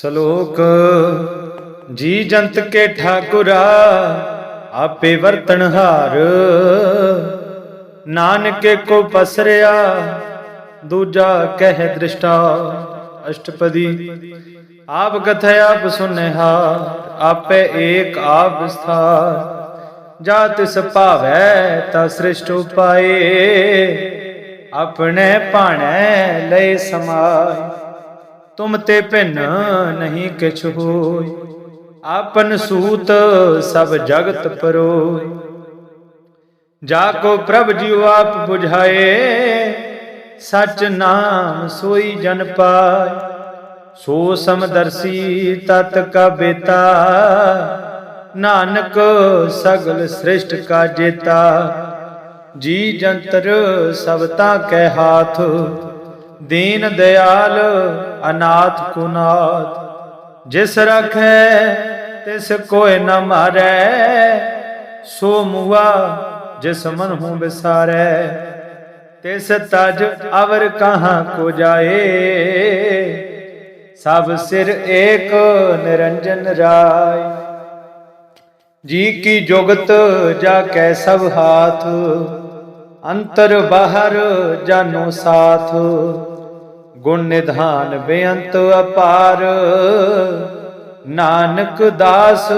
ਸ਼ਲੋਕ, ਜੀ ਜੰਤ ਕੇ ਠਾਕੁਰਾ, ਆਪੇ ਵਰਤਨ ਹਾਰ। ਨਾਨਕੇ ਕੋ ਪਸਰਿਆ, ਦੂਜਾ ਕਹਿ ਦ੍ਰਿਸ਼ਟਾ, ਅਸ਼ਟਪਦੀ। ਆਪ ਕਥੈ, ਆਪ ਸੁਨੇਹਾ ਆਪੇ ਏਕ ਆਪ ਵਿਸਥਾਰ। ਜਾ ਤਿਸ ਭਾਵੈ, ਤਾ ਸ੍ਰਿਸ਼ਟ ਉਪਾਏ, ਆਪਣੇ ਭਾਣੈ ਲੈ ਸਮਾਏ। ਤੁਮ ਤੇ ਭਿੰਨ ਨਹੀਂ ਕਿਛ ਹੋਇ ਆਪਨ ਸੂਤ ਸਭ ਜਗਤ ਪਰੋਇ ਜਾ ਕੋ ਪ੍ਰਭ ਜੀਉ ਆਪ 부ਝਾਏ ਸਚ ਨਾਮ ਸੋਈ ਜਨ ਪਾਇ ਸੋ ਸਮਦਰਸੀ ਤਤ ਕਾ ਬੇਤਾ, ਨਾਨਕ ਸਗਲ ਸ੍ਰਿਸ਼ਟ ਕਾ ਜੇਤਾ। ਜੀ ਜੰਤਰ ਸਭ ਤਾਂ ਕੈ ਹਾਥ ਦੀਨ ਦਿਆਲ ਅਨਾਥ ਕੁਨਾਥ। ਜਿਸ ਰਖੈ, ਤਿਸ ਕੋਇ ਨ ਮਾਰੈ। ਸੋ ਮੁਆ, ਜਿਸ ਮਨ ਹੂੰ ਵਿਸਾਰੈ। ਤਿਸ ਤਜ ਅਵਰ ਕਹਾਂ ਕੋ ਜਾਏ। ਸਭ ਸਿਰ ਏਕ ਨਿਰੰਜਨ ਰਾਏ। ਜੀ ਕੀ ਜੁਗਤ ਜਾ ਕੈ ਸਭ ਹਾਥ। ਅੰਤਰ ਬਾਹਰ ਜਾਨੋ ਸਾਥ। ਗੁਣ ਨਿਧਾਨ ਬੇਅੰਤ ਅਪਾਰ। ਨਾਨਕ ਦਾਸ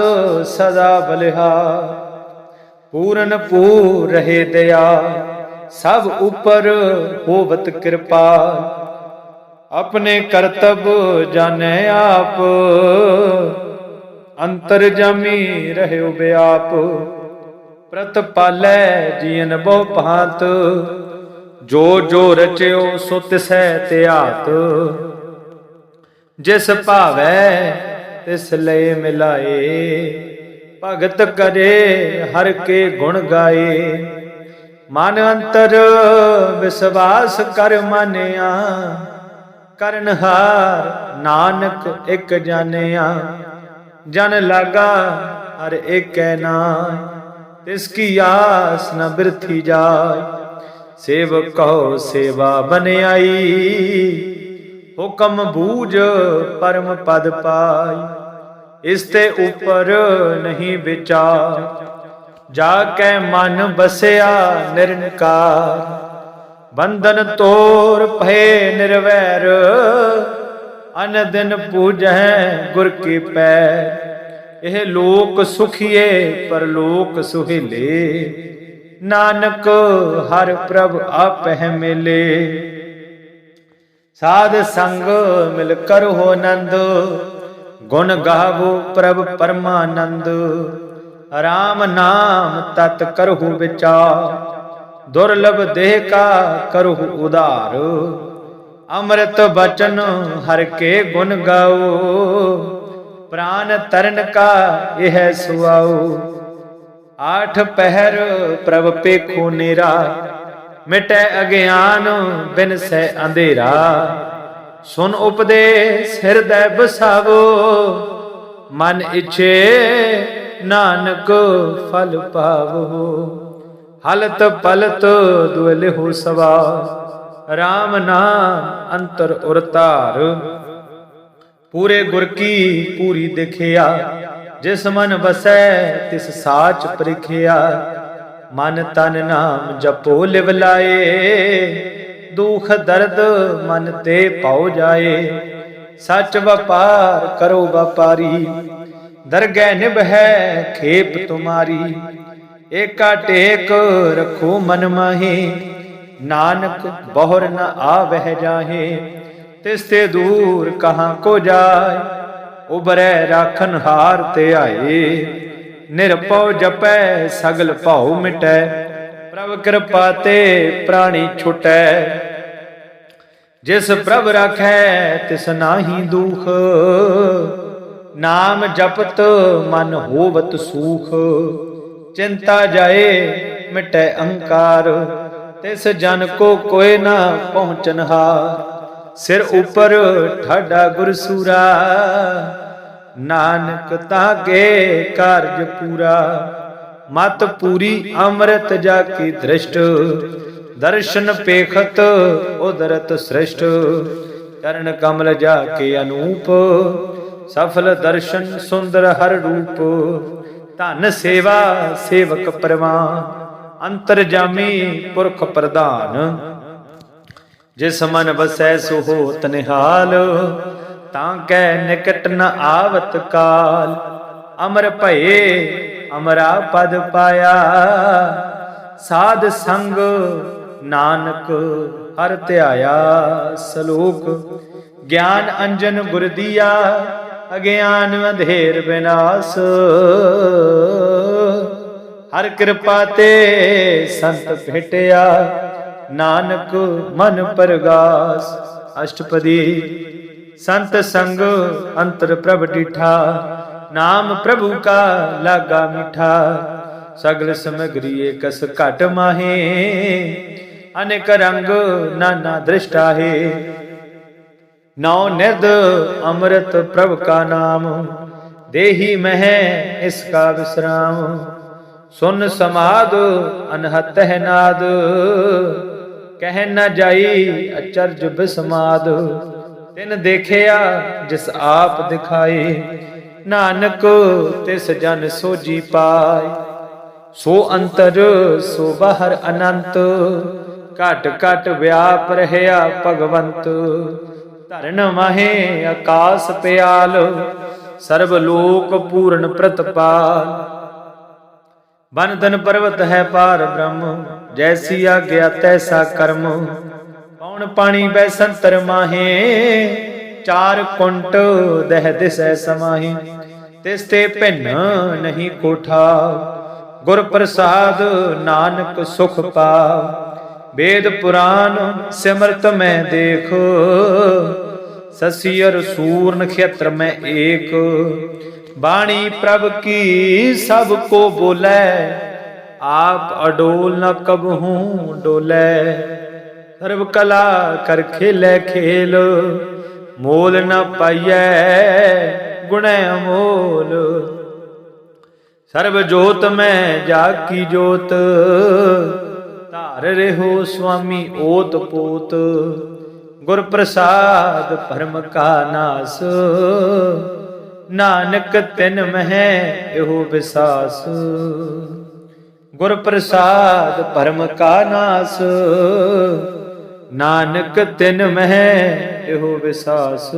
ਸਦਾ ਬਲਿਹਾਰ। ਪੂਰਨ ਪੂਰ ਰਹੇ ਦਇਆ, ਸਭ ਉਪਰ ਹੋਵਤ ਕਿਰਪਾ। ਆਪਣੇ ਕਰਤਬ ਜਾਣੈ ਆਪ, ਅੰਤਰ ਜਮੀ ਰਹਿਓ ਬਿਆਪ। ਪ੍ਰਤ ਪਾਲੈ ਜੀਨ ਬਹੁ ਭਾਂਤ ਜੋ ਜੋ ਰਚਿਓ ਸੋ ਤਿਸੈ ਧਿਆਤ ਜਿਸ ਭਾਵੈ ਤਿਸ ਲਈ ਮਿਲਾਏ, ਭਗਤ ਕਰੇ ਹਰ ਕੇ ਗੁਣ ਗਾਏ। ਮਨ ਅੰਤਰ ਵਿਸ਼ਵਾਸ ਕਰ ਮਾਨਿਆ ਕਰਨਹਾਰ ਨਾਨਕ ਇੱਕ ਜਾਣਿਆ। ਜਨ ਲਾਗਾ ਹਰ ਏਕੈ ਨਾਮ ਤਿਸ ਕੀ ਆਸ ਨ ਬਿਰਥੀ ਜਾਏ ਸੇਵ ਕਹੋ ਸੇਵਾ ਬਨਿਆਈ, ਹੁਕਮ ਬੂਝ ਪਰਮ ਪਦ ਪਾਈ। ਇਸ ਤੇ ਉਪਰ ਨਹੀਂ ਵਿਚਾਰ, ਜਾ ਕੇ ਮਨ ਬਸਿਆ ਨਿਰਨਕਾਰ ਬੰਧਨ ਤੋਰ ਭਏ ਨਿਰਵੈਰ, ਅਨ ਦਿਨ ਪੂਜੈ ਗੁਰ ਕੀ ਪੈ ਇਹ ਲੋਕ ਸੁਖੀਏ ਪਰ ਲੋਕ ਸੁਹਿਲੇ। ਨਾਨਕ, ਹਰ ਪ੍ਰਭ ਆਪਹਿ ਮਿਲੇ। ਸਾਧ ਸੰਗ ਮਿਲ ਕਰ ਹੋ ਆਨੰਦ, ਗੁਣ ਗਾਵੋ ਪ੍ਰਭ ਪਰਮਾਨੰਦ। ਰਾਮ ਨਾਮ ਤਤ ਕਰਹੁ ਵਿਚਾਰ ਦੁਰਲਭ ਦੇਹ ਕਾ ਕਰਹੁ ਉਧਾਰ। ਅੰਮ੍ਰਿਤ ਬਚਨ ਹਰ ਕੇ ਗੁਣ ਗਾਓ, ਪ੍ਰਾਨ ਤਰਨ ਕਾ ਇਹ ਸੁਆਓ। ਆਠ ਪਹਿਰ ਪ੍ਰਭ ਪੇਖੋ ਨੇਰਾ, ਮਿਟੈ ਅਗਿਆਨ ਬਿਨ ਸੈ ਅੰਧੇਰਾ। ਸੁਨ ਉਪਦੇਸ ਹਿਰਦੈ ਬਸਾਵੋ, ਮਨ ਇਛੇ ਨਾਨਕ ਫਲ ਪਾਵੋ। ਹਲਤ ਪਲਤ ਦੁਇਲ ਹੋ ਸਵਾ RAM ਨਾਮ ਅੰਤਰ ਉਰਤਾਰ ਪੂਰੇ ਗੁਰ ਕੀ ਪੂਰੀ ਦਿਖਿਆ ਜਿਸ ਮਨ ਵਸੈ ਤਿਸ ਸਾਚ ਪ੍ਰਿਖਿਆ, ਮਨ ਤਨ ਨਾਮ ਜਪੋ ਲਿਵ ਲਾਏ, ਦੁਖ ਦਰਦ ਮਨ ਤੇ ਪਾਉ ਜਾਏ, ਸੱਚ ਵਪਾਰ ਕਰੋ ਵਪਾਰੀ, ਦਰਗਹਿ ਨਿਭੈ ਖੇਪ ਤੁਮਾਰੀ, ਏਕਾ ਟੇਕ ਰਖੋ ਮਨ ਮਾਹੀ, ਨਾਨਕ ਬਹੁਰ ਨ ਆਵਹਿ ਜਾਹੇ, ਤਿਸ ਤੇ ਦੂਰ ਕਹਾਂ ਕੋ ਜਾਏ ਉਬਰੈ ਰਾਖਨ ਹਾਰ ਤੇ ਆਏ। ਨਿਰਪਉ ਜਪੈ, ਸਗਲ ਭਾਉ ਮਿਟੈ। ਪ੍ਰਭ ਕਿਰਪਾ ਤੇ ਪ੍ਰਾਣੀ ਛੁਟੈ। ਜਿਸ ਪ੍ਰਭ ਰਾਖੈ, ਤਿਸ ਨਾਹੀ ਦੁਖ। ਨਾਮ ਜਪਤ ਮਨ ਹੋਵਤ ਸੂਖ। ਚਿੰਤਾ ਜਾਏ, ਮਿਟੈ ਅਹੰਕਾਰ ਤਿਸ ਜਨ ਕੋ ਕੋਇ ਨਾ ਪਹੁੰਚਨ ਹਾਰ। ਸਿਰ ਉਪਰ ਠਾਡਾ ਗੁਰਸੂਰਾ। ਨਾਨਕ ਤਾਗੇ ਕਾਰਜ ਪੂਰਾ। ਮਤ ਪੂਰੀ ਅੰਮ੍ਰਿਤ ਜਾ ਕੀ ਦ੍ਰਿਸ਼ਟ। ਦਰਸ਼ਨ ਪੇਖਤ ਉਦਰਤ ਸ੍ਰਿਸ਼ਟ। ਚਰਨ ਕਮਲ ਜਾ ਕੇ ਅਨੂਪ। ਸਫਲ ਦਰਸ਼ਨ ਸੁੰਦਰ ਹਰ ਰੂਪ। ਧਨ ਸੇਵਾ ਸੇਵਕ ਪਰਵਾਨ। ਅੰਤਰ ਜਾਮੀ ਪੁਰਖ ਪ੍ਰਧਾਨ। ਜਿਸ ਮਨ ਵਸੈ ਸੋ ਹੋਤ ਨਿਹਾਲ ਤਾਂ ਕੈ ਨਿਕਟ ਨ ਆਵਤ ਕਾਲ। ਅਮਰ ਭਏ, ਅਮਰਾ ਪਦ ਪਾਇਆ। ਸਾਧ ਸੰਗ ਨਾਨਕ ਹਰ ਧਿਆਇਆ, ਸਲੋਕ। ਗਿਆਨ ਅੰਜਨ ਗੁਰ ਦੀਆ, ਅਗਿਆਨ ਅੰਧੇਰ ਬਿਨਾਸ਼। ਹਰ ਕਿਰਪਾ ਤੇ ਸੰਤ ਭੇਟਿਆ। ਨਾਨਕ ਮਨ ਪਰਗਾਸ ਅਸ਼ਟਪਦੀ ਸੰਤ ਸੰਗ ਅੰਤਰ ਪ੍ਰਭ ਡਿਠਾ ਨਾਮ ਪ੍ਰਭੂ ਕਾ ਲਾਗਾ ਮਿਠਾ ਸਗਲ ਸਮਗਰੀ ਏਕਸ ਘਟ ਮਾਹੇ ਅਨੇਕ ਰੰਗ ਨਾਨਾ ਦ੍ਰਿਸ਼ਟਾ ਹੈ ਨੌ ਨਿਰਦ ਅੰਮ੍ਰਿਤ ਪ੍ਰਭ ਕਾ ਨਾਮ ਦੇਹੀ ਮਹਿ ਇਸ ਕਾ ਵਿਸਰਾਮ ਸੁਨ ਸਮਾਦ ਅਨਹਤ ਹੈ ਨਾਦ ਕਹਿ ਨਾ ਜਾਈ ਅਚਰਜ ਬਿਸਮਾਦ ਤਿਨ ਦੇਖਿਆ, ਜਿਸ ਆਪ ਦਿਖਾਏ ਨਾਨਕ, ਤਿਸ ਜਨ ਸੋਜੀ ਪਾਏ ਸੋ ਅੰਤਰ, ਸੋ ਬਾਹਰ ਅਨੰਤ। ਘਟ ਘਟ ਵਿਆਪ ਰਹਿਆ ਭਗਵੰਤ। ਧਰਨ ਮਾਹੇ ਆਕਾਸ ਪਿਆਲ। ਸਰਬ ਲੋਕ ਪੂਰਨ ਪ੍ਰਤਪਾਲ। ਬਨਦਨ ਪਰਵਤ ਹੈ ਪਾਰ ਬ੍ਰਹਮ, ਜੈਸੀ ਆਗਿਆ ਤੈਸਾ ਕਰਮ। ਪੌਣ ਪਾਣੀ ਬੈ ਸੰਤਰ ਮਾਹੇ, ਚਾਰ ਕੁੰਟ ਦਹਿ ਦਿਸੈ ਸਮਾਹੇ। ਤਿਸ ਤੇ ਭਿੰਨ ਨਹੀਂ ਕੋਠਾ, ਗੁਰ ਪ੍ਰਸਾਦ ਨਾਨਕ ਸੁਖ ਪਾਵ ਵੇਦ ਪੁਰਾਨ ਸਿਮਰਤ ਮੈਂ ਦੇਖੋ ਸਸੀਰ ਸੂਰਨ ਖੇਤਰ ਮੈਂ ਏਕ। ਬਾਣੀ ਪ੍ਰਭ ਕੀ ਸਭ ਕੋ ਬੋਲੇ? ਆਪ ਅਡੋਲ ਨ ਕਬਹੂ ਡੋਲੇ। ਸਰਬ ਕਲਾ ਕਰ ਖੇਲੇ ਖੇਲ, ਮੋਲ ਨ ਪਾਈਐ ਗੁਣੈ ਅਮੋਲ ਸਰਬ ਜੋਤ ਮੈਂ ਜਾ ਕੀ ਜੋਤ, ਧਾਰ ਰਹੋ ਸੁਆਮੀ ਓਤ ਪੋਤ। ਗੁਰ ਪ੍ਰਸਾਦ ਪਰਮ ਕਾ ਨਾਸ। ਨਾਨਕ ਤਿਨ ਮਹਿ, ਇਹੋ ਵਿਸਾਸ। ਗੁਰ ਪ੍ਰਸਾਦ ਪਰਮ ਕਾ ਨਾਸ। ਨਾਨਕ ਤਿਨ ਮਹਿ, ਇਹੋ ਵਿਸਾਸ।